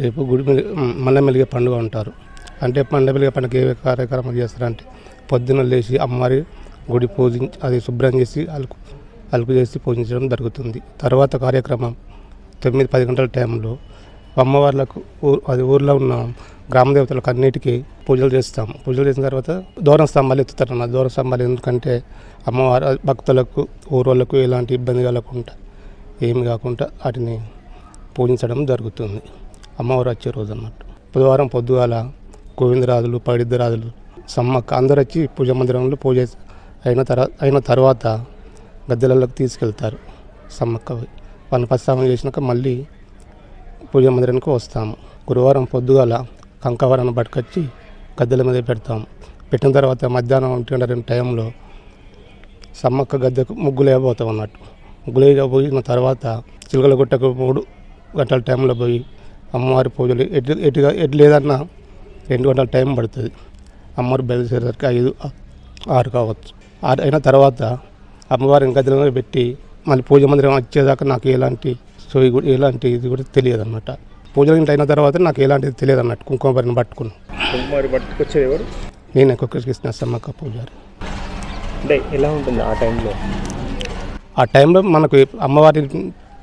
రేపు గుడి మల్లమెలిగే పండుగ ఉంటారు అంటే మల్లెమెలిగే పండుగ ఏ కార్యక్రమాలు చేస్తారంటే పొద్దున్న లేచి అమ్మవారి గుడి పూజించి అది శుభ్రం చేసి అలుకు అలుకు చేసి పూజించడం జరుగుతుంది. తర్వాత కార్యక్రమం తొమ్మిది పది గంటల టైంలో అమ్మవార్లకు ఊ- అది ఊర్లో ఉన్న గ్రామ దేవతలకు అన్నిటికీ పూజలు చేస్తాం. పూజలు చేసిన తర్వాత దూరం స్తంభాలు ఎత్తుతారన్న దూరం స్తంభాలు ఎందుకంటే అమ్మవారు భక్తులకు ఊరోళ్ళకు ఎలాంటి ఇబ్బంది కలగకుండా ఏమి కాకుండా వాటిని పూజించడం జరుగుతుంది. అమ్మవారు వచ్చే రోజు అన్నట్టు బుధవారం పొద్దుగాల గోవిందరాజులు పడిద్దరాజులు సమ్మక్క అందరు వచ్చి పూజ మందిరంలో పూజ అయిన తర్వాత అయిన తర్వాత గద్దెలలోకి తీసుకెళ్తారు సమ్మక్క వాళ్ళని ప్రస్థాపన చేసినాక మళ్ళీ పూజ మందిరానికి వస్తాము. గురువారం పొద్దుగాల కంకవరాన్ని పట్టుకొచ్చి గద్దెల మీద పెడతాము. పెట్టిన తర్వాత మధ్యాహ్నం ఒంటి రెండు టైంలో సమ్మక్క గద్దెకు ముగ్గులు వేయబోతాం అన్నట్టు ముగ్గులు వేయబోయిన తర్వాత చిలుకల గుట్టకు మూడు గంటల టైంలో పోయి అమ్మవారి పూజలు ఎటు ఎటుగా ఎటు లేదన్నా రెండు గంటల టైం పడుతుంది. అమ్మవారు బయలుదేరేసరికి ఐదు ఆరు కావచ్చు. ఆరు అయిన తర్వాత అమ్మవారిని గదిలో పెట్టి మళ్ళీ పూజ మందిరం వచ్చేదాకా నాకు ఎలాంటి సోయి కూడా ఎలాంటి ఇది కూడా తెలియదు అనమాట పూజలు ఇంటి అయిన తర్వాత నాకు ఎలాంటిది తెలియదు అన్నట్టు కుంకుమ పరిని పట్టుకుని మరి పట్టుకొచ్చేది ఎవరు? నేను కృష్ణ సమ్మక్క పూజారి. అంటే ఎలా ఉంటుంది ఆ టైంలో? ఆ టైంలో మనకు అమ్మవారి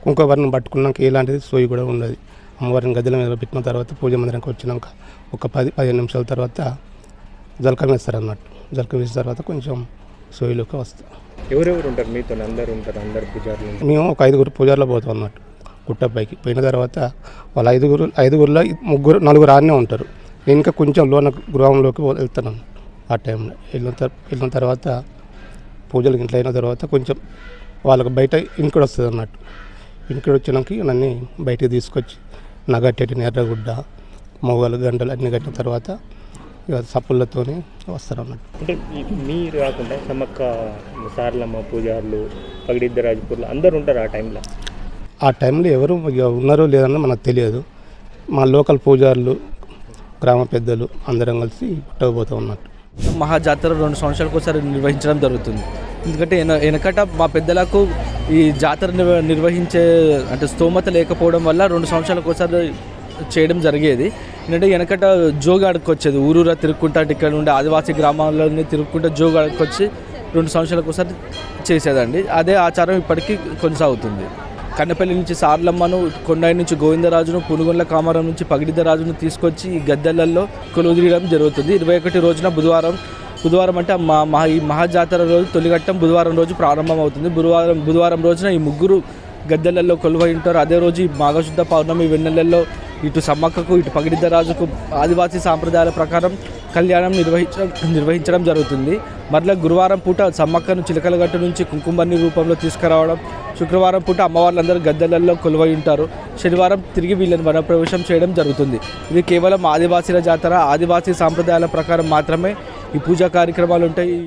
కుంకుమవారిని పట్టుకున్నాక ఎలాంటిది సోయి కూడా ఉండదు. అమ్మవారిని గదిల మీద పెట్టిన తర్వాత పూజ మందిరానికి వచ్చినాక ఒక పది పదిహేను నిమిషాల తర్వాత జలకం వేస్తారు అన్నట్టు జలకం వేసిన తర్వాత కొంచెం సోయిలోకి వస్తాం. ఎవరెవరు ఉంటారు? మీతో అందరు ఉంటారు అందరు పూజారులు. మేము ఒక ఐదుగురు పూజారిలో పోతాం అన్నట్టు గుట్టపైకి. పోయిన తర్వాత వాళ్ళ ఐదుగురు ఐదుగురులో ముగ్గురు నలుగురు ఆడనే ఉంటారు. నేను ఇంకా కొంచెం లోన గృహంలోకి వెళ్తాను ఆ టైంలో. వెళ్ళిన తర్ వెళ్ళిన తర్వాత పూజలు ఇంట్లో అయిన తర్వాత కొంచెం వాళ్ళకి బయట ఇంకుడు వస్తుంది అన్నట్టు ఇంకుడు వచ్చినాక నన్ను బయటికి తీసుకొచ్చి నగట్టెటిన ఎర్రగుడ్డ మొగలు గంటలు అన్ని కట్టిన తర్వాత ఇక సప్పులతోని వస్తారు అన్నట్టు అంటే మీరు కాకుండా సమ్మక్క సార్లమ్మ పూజారులు పగిడిద్దరాజపూర్లు అందరు ఉంటారు ఆ టైంలో? ఆ టైంలో ఎవరు ఇక ఉన్నారో లేదన్న మనకు తెలియదు. మా లోకల్ పూజారులు గ్రామ పెద్దలు అందరం కలిసి పుట్టకపోతూ ఉన్నట్టు. మహా జాతర రెండు సంవత్సరాలకు ఒకసారి నిర్వహించడం జరుగుతుంది. ఎందుకంటే వెన వెనకట మా పెద్దలకు ఈ జాతర నిర్వ- నిర్వహించే అంటే స్తోమత లేకపోవడం వల్ల రెండు సంవత్సరాలకు ఒకసారి చేయడం జరిగేది. ఏంటంటే వెనకట జోగు ఆడుకొచ్చేది ఊరూరా తిరుక్కుంటా ఇక్కడ ఉండే ఆదివాసీ గ్రామాల్లోనే తిరుక్కుంటా జోగు వచ్చి రెండు సంవత్సరాలకు ఒకసారి చేసేదండి. అదే ఆచారం ఇప్పటికీ కొనసాగుతుంది. కన్నపల్లి నుంచి సార్లమ్మను కొండాయి నుంచి గోవిందరాజును పునుగొండ్ల కామారం నుంచి పగిడిదరాజును తీసుకొచ్చి ఈ గద్దెలలో కొలువుదీయడం జరుగుతుంది. ఇరవై ఒకటి రోజున బుధవారం బుధవారం అంటే మా మహా ఈ మహాజాతర రోజు తొలిఘట్టం బుధవారం రోజు ప్రారంభం అవుతుంది. బుధవారం బుధవారం రోజున ఈ ముగ్గురు గద్దెలలో కొలువై ఉంటారు. అదే రోజు ఈ మాఘశుద్ధ పౌర్ణమి వెన్నెలలో ఇటు సమ్మక్కకు ఇటు పగిడిద్దరాజుకు ఆదివాసీ సాంప్రదాయాల ప్రకారం కళ్యాణం నిర్వహించడం నిర్వహించడం జరుగుతుంది. మరలా గురువారం పూట సమ్మక్కను చిలకలగట్టు నుంచి కుంకుమర్ని రూపంలో తీసుకురావడం శుక్రవారం పూట అమ్మవార్లందరూ గద్దెలలో కొలువై ఉంటారు. శనివారం తిరిగి వీళ్ళని వనప్రవేశం చేయడం జరుగుతుంది. ఇది కేవలం ఆదివాసీల జాతర ఆదివాసీ సాంప్రదాయాల ప్రకారం మాత్రమే. ఈ పూజా కార్యక్రమాలు ఉంటాయి.